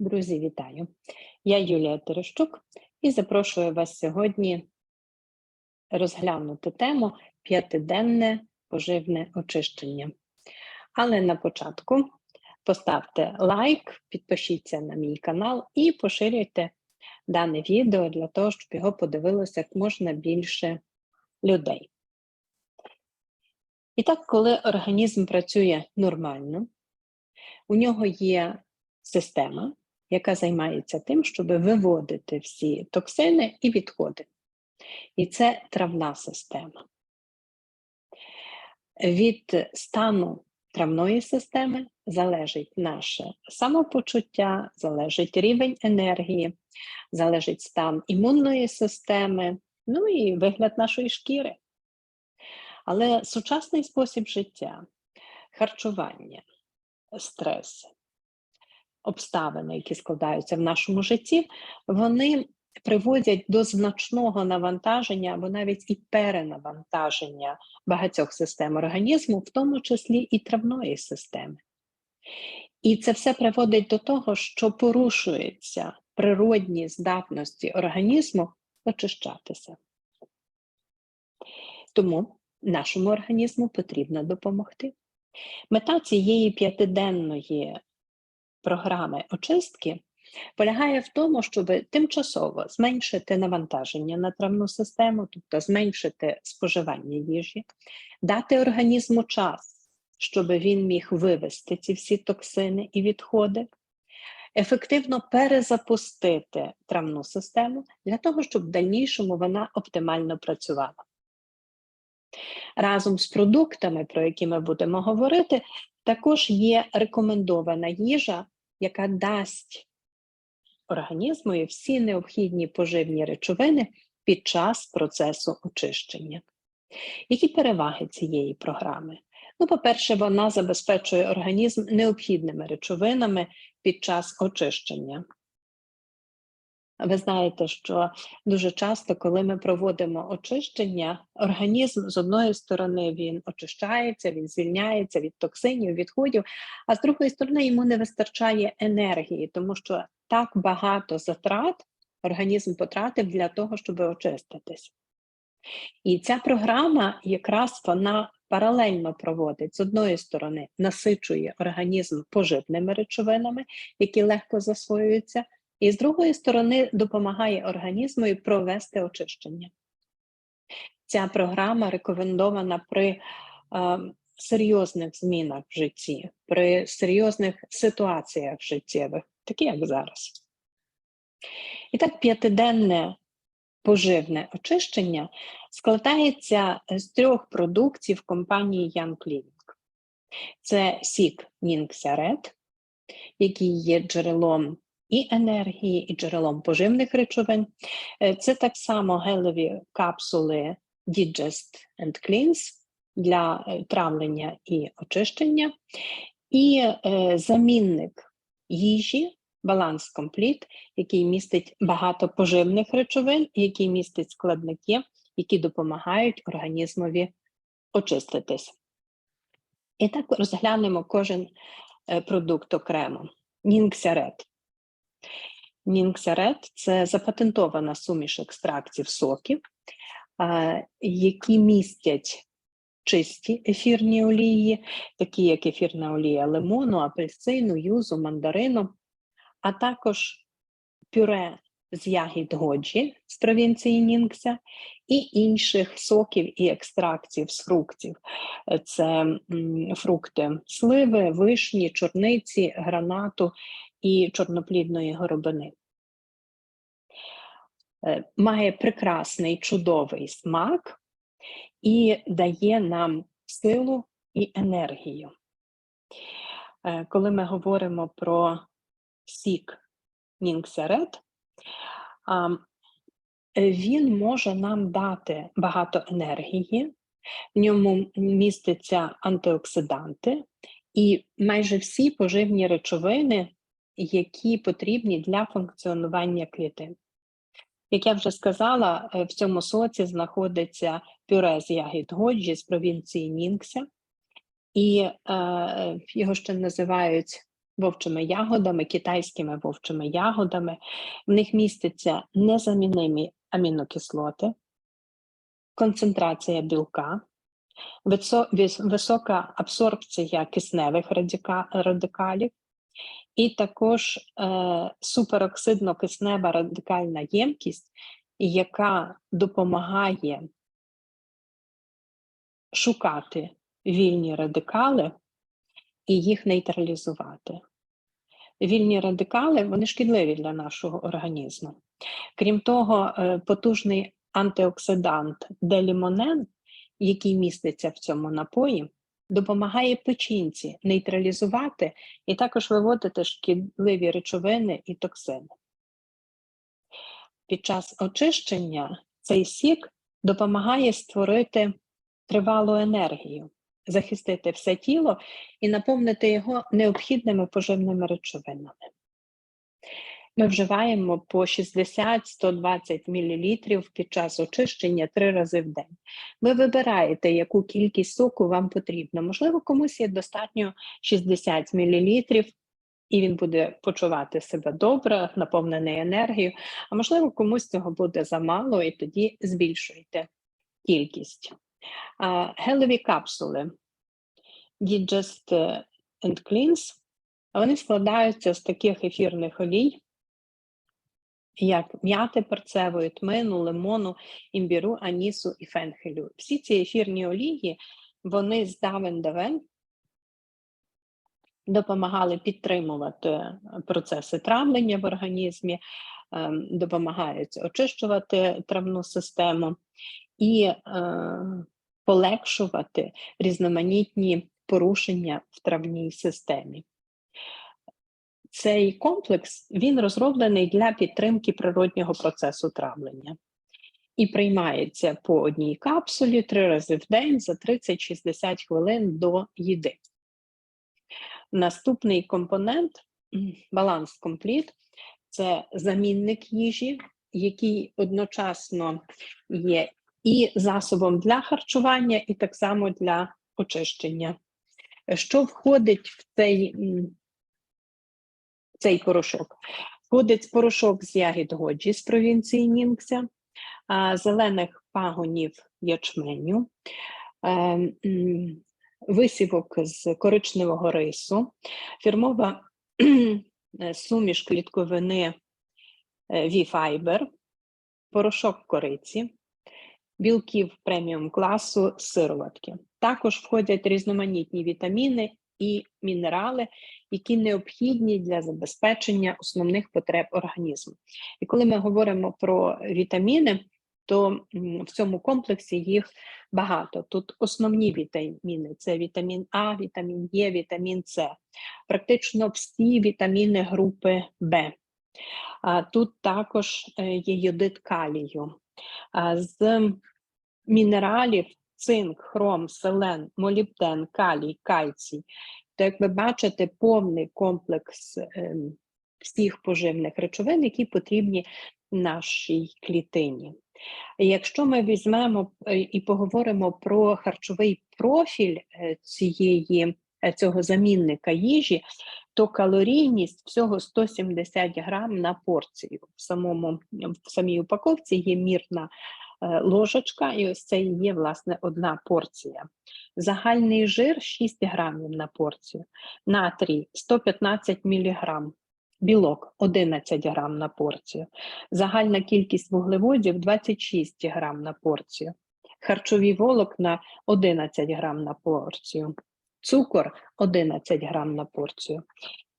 Друзі, вітаю! Я Юлія Терещук і запрошую вас сьогодні розглянути тему п'ятиденне поживне очищення. Але на початку поставте лайк, підпишіться на мій канал і поширюйте дане відео для того, щоб його подивилося як можна більше людей. І так, коли організм працює нормально, у нього є система, яка займається тим, щоб виводити всі токсини і відходи. І це травна система. Від стану травної системи залежить наше самопочуття, залежить рівень енергії, залежить стан імунної системи, ну і вигляд нашої шкіри. Але сучасний спосіб життя, харчування, стрес, обставини, які складаються в нашому житті, вони приводять до значного навантаження або навіть і перенавантаження багатьох систем організму, в тому числі і травної системи. І це все приводить до того, що порушуються природні здатності організму очищатися. Тому нашому організму потрібно допомогти. Мета цієї п'ятиденної програми очистки полягає в тому, щоб тимчасово зменшити навантаження на травну систему, тобто зменшити споживання їжі, дати організму час, щоб він міг вивести ці всі токсини і відходи, ефективно перезапустити травну систему для того, щоб в дальнішому вона оптимально працювала. Разом з продуктами, про які ми будемо говорити, також є рекомендована їжа, яка дасть організму всі необхідні поживні речовини під час процесу очищення. Які переваги цієї програми? Ну, по-перше, вона забезпечує організм необхідними речовинами під час очищення. Ви знаєте, що дуже часто, коли ми проводимо очищення, організм з одної сторони він очищається, він звільняється від токсинів, відходів, а з другої сторони йому не вистачає енергії, тому що так багато затрат організм потратив для того, щоб очиститись. І ця програма якраз вона паралельно проводить з одної сторони, насичує організм поживними речовинами, які легко засвоюються і з другої сторони допомагає організму провести очищення. Ця програма рекомендована при е, серйозних змінах в житті, при серйозних ситуаціях життєвих, такі як зараз. І так, п'ятиденне поживне очищення складається з трьох продуктів компанії Young Living. Це сік Нінксярет, який є джерелом і енергії, і джерелом поживних речовин. Е, це так само гелеві капсули Digest and Cleanse для е, травлення і очищення, і е, замінник їжі. Баланс компліт, який містить багато поживних речовин, який містить складники, які допомагають організмові очиститись. І так розглянемо кожен продукт окремо. Нінксярет Нінксерет це запатентована суміш екстрактів соків, які містять чисті ефірні олії, такі як ефірна олія лимону, апельсину, юзу, мандарину, а також пюре з ягід годжі з провінції Нінкса і інших соків і екстрактів з фруктів. Це фрукти сливи, вишні, чорниці, гранату і чорноплідної горобини. Е, має прекрасний чудовий смак і дає нам силу і енергію. Е, коли ми говоримо про сік Нінксерет, він може нам дати багато енергії, в ньому містяться антиоксиданти, і майже всі поживні речовини, які потрібні для функціонування клітин. Як я вже сказала, е, в цьому соці знаходиться пюре з ягід годжі з провінції Нінкся, і е, його ще називають вовчими ягодами, китайськими вовчими ягодами. В них містяться незамінимі амінокислоти, концентрація білка, висо- висока абсорбція кисневих радикалів, і також е, супероксидно-киснева радикальна ємкість, яка допомагає шукати вільні радикали і їх нейтралізувати. Вільні радикали вони шкідливі для нашого організму. Крім того, е, потужний антиоксидант делімонен, який міститься в цьому напої, допомагає печінці нейтралізувати і також виводити шкідливі речовини і токсини. Під час очищення цей сік допомагає створити тривалу енергію, захистити все тіло і наповнити його необхідними поживними речовинами. Ми вживаємо по 60-120 мл під час очищення три рази в день. Ви вибираєте, яку кількість соку вам потрібно. Можливо, комусь є достатньо 60 мл, і він буде почувати себе добре, наповнений енергією. А можливо, комусь цього буде замало, і тоді збільшуйте кількість. Гелеві капсули Digest and Cleanse, вони складаються з таких ефірних олій, як м'яти перцевої, тмину, лимону, імбіру, анісу і фенхелю. Всі ці ефірні олії, вони з давен давен допомагали підтримувати процеси травлення в організмі, ем, допомагають очищувати травну систему і е, полегшувати різноманітні порушення в травній системі. Цей комплекс він розроблений для підтримки природнього процесу травлення і приймається по одній капсулі три рази в день за 30-60 хвилин до їди. Наступний компонент баланс компліт це замінник їжі, який одночасно є і засобом для харчування, і так само для очищення. Що входить в цей, цей порошок? Входить порошок з ягід годжі з провінції Нінкся, зелених пагонів ячменю, е, висівок з коричневого рису, фірмова е, суміш клітковини е, V-Fiber, порошок кориці, білків преміум класу сироватки. Також входять різноманітні вітаміни і мінерали, які необхідні для забезпечення основних потреб організму. І коли ми говоримо про вітаміни, то в цьому комплексі їх багато. Тут основні вітаміни: це вітамін А, вітамін Е, вітамін С, практично всі вітаміни групи В. Тут також е, є йодит калію. З мінералів цинк, хром, селен, молібден, калій, кальцій. То, як ви бачите, повний комплекс ем, всіх поживних речовин, які потрібні нашій клітині. Якщо ми візьмемо е, і поговоримо про харчовий профіль е, цієї, е, цього замінника їжі, то калорійність всього 170 грам на порцію. В самому в самій упаковці є мірна ложечка, і ось це є власне одна порція. Загальний жир 6 грамів на порцію, натрій 115 міліграм, білок 11 грам на порцію, загальна кількість вуглеводів 26 грам на порцію, харчові волокна 11 грам на порцію, цукор 11 грам на порцію.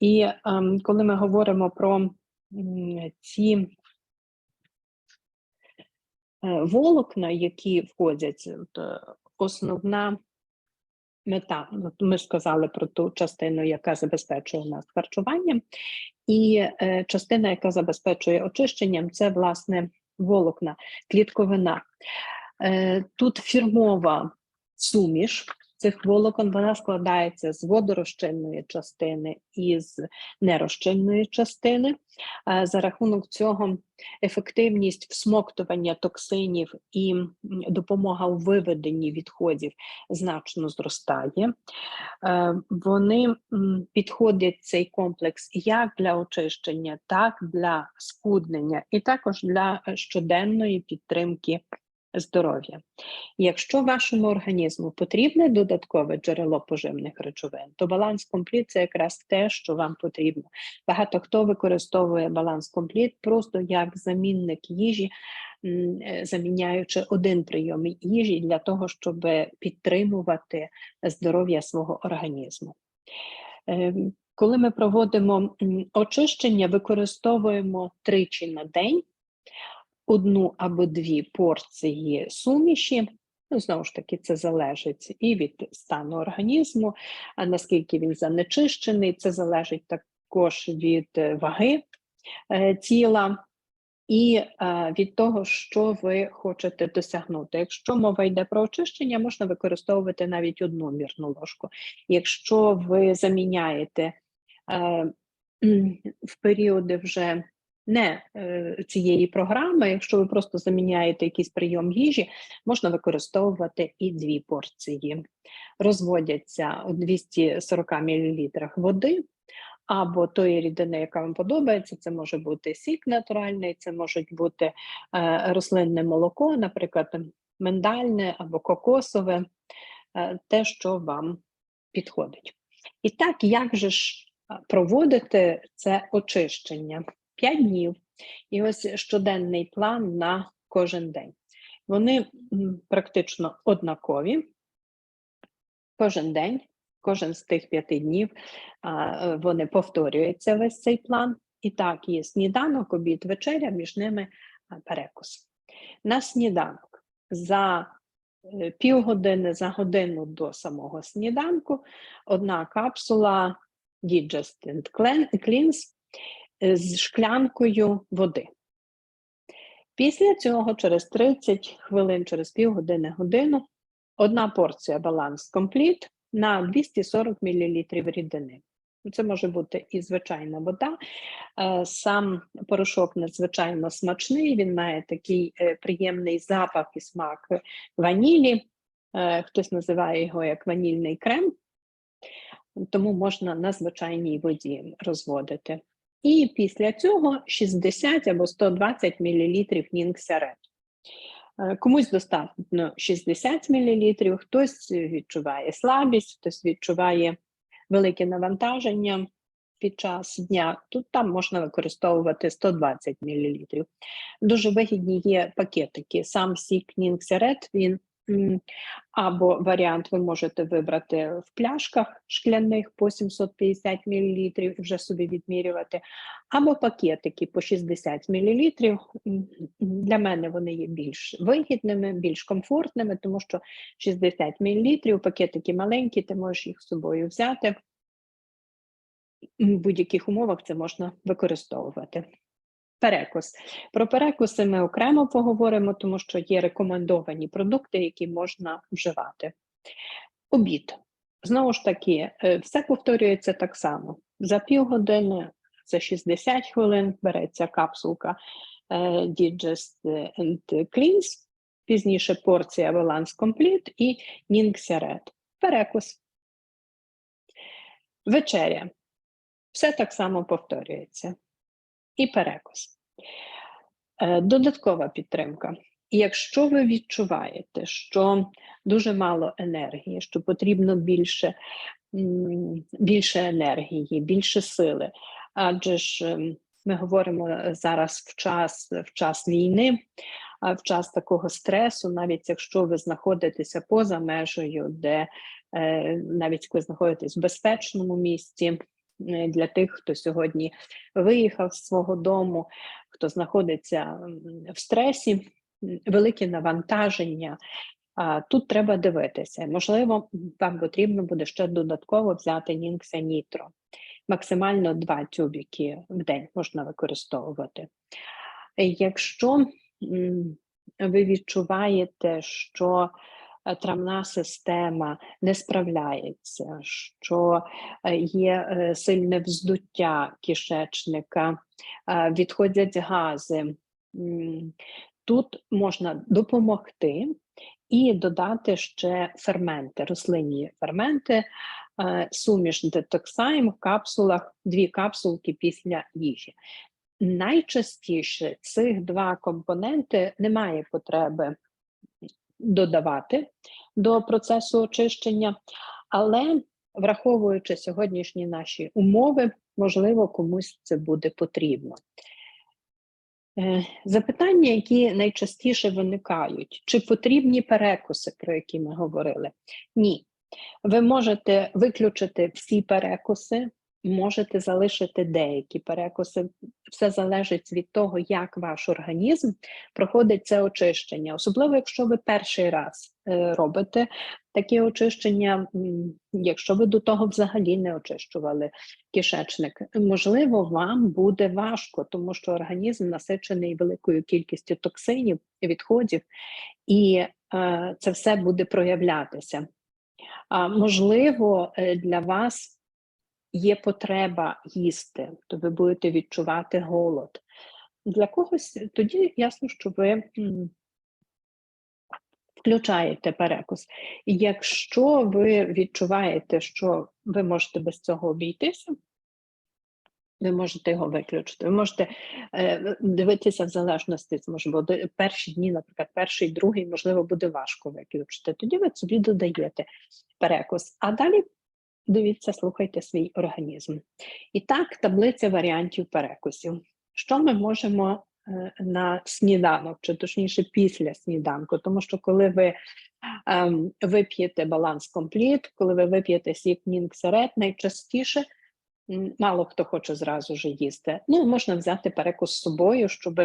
І ем, коли ми говоримо про ці е, волокна, які входять, от, е, основна мета, ми сказали про ту частину, яка забезпечує нас харчуванням, і е, частина, яка забезпечує очищенням, це власне волокна, клітковина. Е, тут фірмова суміш цих волокон вона складається з водорозчинної частини і з нерозчинної частини. За рахунок цього ефективність всмоктування токсинів і допомога у виведенні відходів значно зростає. Вони підходять цей комплекс як для очищення, так для схуднення, і також для е, щоденної підтримки здоров'я. Якщо вашому організму потрібне додаткове джерело поживних речовин, то баланс компліт це якраз те, що вам потрібно. Багато хто використовує баланс компліт просто як замінник їжі, е, заміняючи один прийом їжі для того, щоб підтримувати здоров'я свого організму. Ем, Коли ми проводимо очищення, використовуємо тричі на день одну або дві порції суміші. Ну, знову ж таки, це залежить і від стану організму, а наскільки він занечищений, це залежить також від е, ваги е, тіла і е, від того, що ви хочете досягнути. Якщо мова йде про очищення, можна використовувати навіть одну мірну ложку. Якщо ви заміняєте е, в періоди вже не е, цієї програми, якщо ви просто заміняєте якийсь прийом їжі, можна використовувати і дві порції. Розводяться у 240 мл води або тої рідини, яка вам подобається. Це може бути сік натуральний, це можуть бути е, рослинне молоко, наприклад, миндальне або кокосове, е, те, що вам підходить. І так, як же ж проводити це очищення? 5 днів. І ось щоденний план на кожен день. Вони практично однакові. Кожен день, кожен з тих п'яти днів е, вони повторюються весь цей план. І так, є сніданок, обід, вечеря, між ними перекус. На сніданок за е, півгодини, за годину до самого сніданку одна капсула Digest and Cleanse з шклянкою води. Після цього, через 30 хвилин, через півгодини годину, одна порція баланс компліт на 240 мл рідини. Це може бути і звичайна вода. Е, Сам порошок надзвичайно смачний, він має такий е, приємний запах і смак ванілі. Е, Хтось називає його як ванільний крем, тому можна на звичайній воді розводити. І після цього 60 або 120 мл нінксерет. Комусь достатньо 60 мл, хтось відчуває слабість, хтось відчуває велике навантаження під час дня. Тут там можна використовувати 120 мл. Дуже вигідні є пакетики. Сам сік нінксерет, він або варіант ви можете вибрати в пляшках шкляних по 750 мл, вже собі відмірювати, або пакетики по 60 мл. Для мене вони є більш вигідними, більш комфортними, тому що 60 мл, пакетики маленькі, ти можеш їх з собою взяти. В будь-яких умовах це можна використовувати. Перекус. Про перекуси ми окремо поговоримо, тому що є рекомендовані продукти, які можна вживати. Обід. Знову ж таки, е, все повторюється так само. За півгодини, за 60 хвилин береться капсулка е, Digest and Cleanse, пізніше порція Balance Complete і Нінксерет. Перекус. Вечеря. Все так само повторюється. І перекус. Е, Додаткова підтримка. Якщо ви відчуваєте, що дуже мало енергії, що потрібно більше, більше енергії, більше сили, адже ж ем, ми говоримо зараз в час, в час війни, в час такого стресу, навіть якщо ви знаходитеся поза межею, де е, навіть коли знаходитесь в безпечному місці, для тих, хто сьогодні виїхав з свого дому, хто знаходиться в стресі, м, велике навантаження. Тут треба дивитися. Можливо, вам потрібно буде ще додатково взяти Нінкса Нітро. Максимально два тюбіки в день можна використовувати. Якщо ви відчуваєте, що травна система не справляється, що е, є е, сильне вздуття кишечника, е, відходять гази. Тут можна допомогти і додати ще ферменти, рослинні ферменти, е, суміш детоксайм в капсулах, дві капсулки після їжі. Найчастіше цих два компоненти немає потреби додавати до процесу очищення, але враховуючи сьогоднішні наші умови, можливо, комусь це буде потрібно. Е, Запитання, які найчастіше виникають, чи потрібні перекуси, про які ми говорили? Ні. Ви можете виключити всі перекуси, можете залишити деякі перекуси. Все залежить від того, як ваш організм проходить це очищення. Особливо, якщо ви перший раз е, робите таке очищення, якщо ви до того взагалі не очищували кишечник, можливо, вам буде важко, тому що організм насичений великою кількістю токсинів, відходів, і е, це все буде проявлятися. А можливо, е, для вас є потреба їсти, то ви будете відчувати голод. Для когось тоді ясно, що ви включаєте перекус. І Якщо ви відчуваєте, що ви можете без цього обійтися, ви можете його виключити. Ви можете е, дивитися в залежності, бути перші дні, наприклад, перший, другий, можливо, буде важко виключити. Тоді ви собі додаєте перекус. А далі дивіться, слухайте свій організм. І так, таблиця варіантів перекусів. Що ми можемо е, на сніданок, чи точніше після сніданку, тому що коли ви ем, вип'єте баланс компліт, коли ви вип'єте сік Нінксерет, найчастіше мало хто хоче зразу ж їсти. Ну, можна взяти перекус з собою, щоб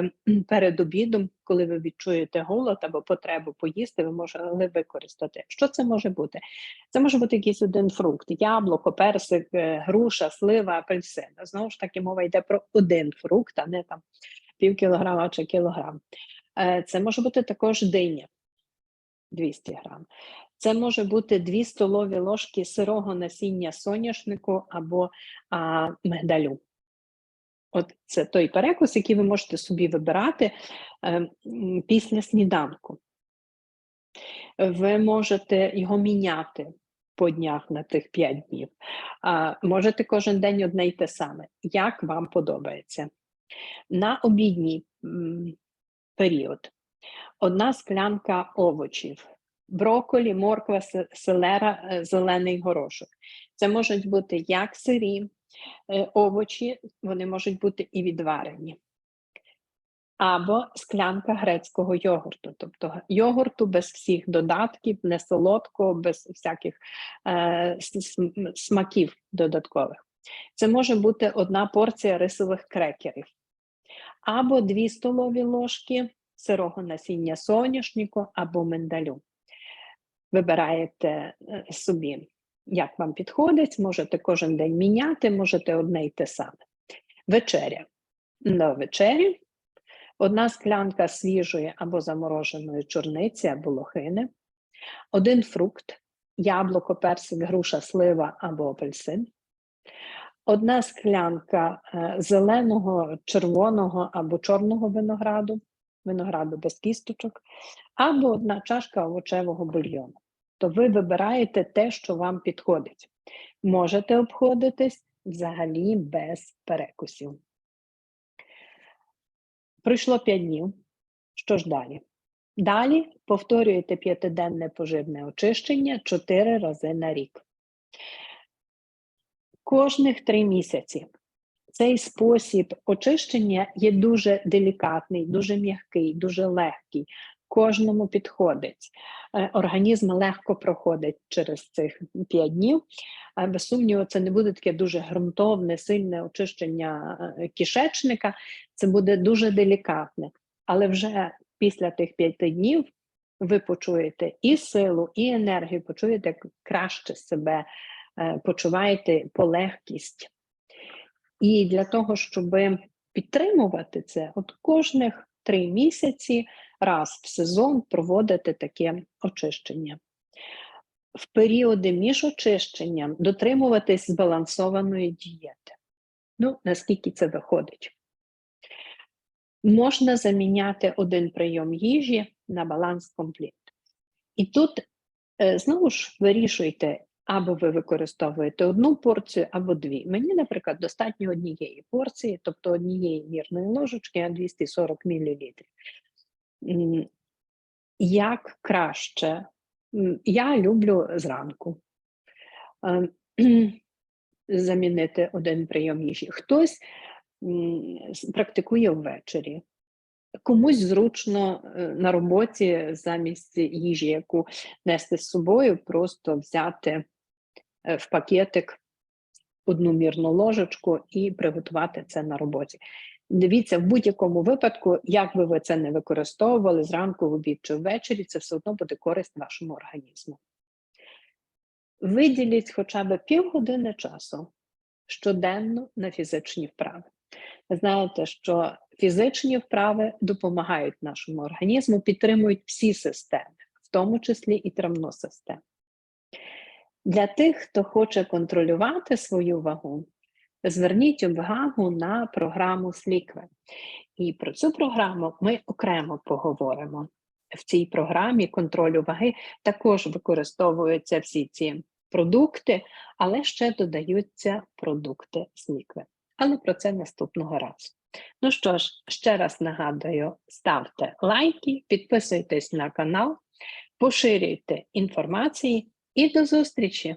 перед обідом, коли ви відчуєте голод або потребу поїсти, ви можете використати. Що це може бути? Це може бути якийсь один фрукт: яблуко, персик, е, груша, слива, апельсин. Знову ж таки, мова йде про один фрукт, а не там пів кілограма чи кілограм. Е, Це може бути також диня 200 грам. Це може бути 2 столові ложки сирого насіння соняшнику або а, мигдалю. От це той перекус, який ви можете собі вибирати е, після сніданку. Ви можете його міняти по днях на тих 5 днів. А, можете кожен день одне й те саме, як вам подобається. На обідній період одна склянка овочів, брокколі, морква, селера, е, зелений горошок. Це можуть бути як сирі е, овочі, вони можуть бути і відварені. Або склянка грецького йогурту, тобто йогурту без всіх додатків, не солодкого, без всяких е, смаків додаткових. Це може бути одна порція рисових крекерів, або дві столові ложки сирого насіння соняшнику або миндалю. Вибираєте е, собі, як вам підходить, можете кожен день міняти, можете одне й те саме. Вечеря. На вечері одна склянка свіжої або замороженої чорниці або лохини, один фрукт, яблуко, персик, груша, слива або апельсин, одна склянка е, зеленого, червоного або чорного винограду, винограду без кісточок, або одна чашка овочевого бульйону. То ви вибираєте те, що вам підходить. Можете обходитись взагалі без перекусів. Пройшло 5 днів. Що ж далі? Далі повторюєте п'ятиденне поживне очищення 4 рази на рік. Кожних 3 місяці. Цей спосіб очищення є дуже делікатний, дуже м'який, дуже легкий. Кожному підходить. Е, Організм легко проходить через цих 5 днів. Е, Без сумніву, це не буде таке дуже ґрунтовне, сильне очищення е, кишечника. Це буде дуже делікатне. Але вже після тих 5 днів ви почуєте і силу, і енергію, почуєте краще себе, почуваєте полегкість. І для того, щоб підтримувати це, от кожних три місяці раз в сезон проводити таке очищення. в періоди між очищенням дотримуватись збалансованої дієти. Ну, наскільки це виходить? Можна заміняти один прийом їжі на баланс комплект. І тут е, знову ж вирішуйте, або ви використовуєте одну порцію, або дві. Мені, наприклад, достатньо однієї порції, тобто однієї мірної ложечки, а 240 мл. Як краще? Я люблю зранку е, замінити один прийом їжі. Хтось практикує ввечері. Комусь зручно е, на роботі замість їжі, яку нести з собою, просто взяти в пакетик одну мірну ложечку і приготувати це на роботі. Дивіться, в будь-якому випадку, як би ви це не використовували зранку, в обід чи ввечері, це все одно буде користь вашому організму. Виділіть хоча б півгодини часу щоденно на фізичні вправи. Ви знаєте, що фізичні вправи допомагають нашому організму, підтримують всі системи, в тому числі і травну систему. Для тих, хто хоче контролювати свою вагу, зверніть увагу на програму Слікве. І про цю програму ми окремо поговоримо. В цій програмі контролю ваги також використовуються всі ці продукти, але ще додаються продукти Слікве. Але про це наступного разу. Ну що ж, ще раз нагадую: ставте лайки, підписуйтесь на канал, поширюйте інформації і до зустрічі!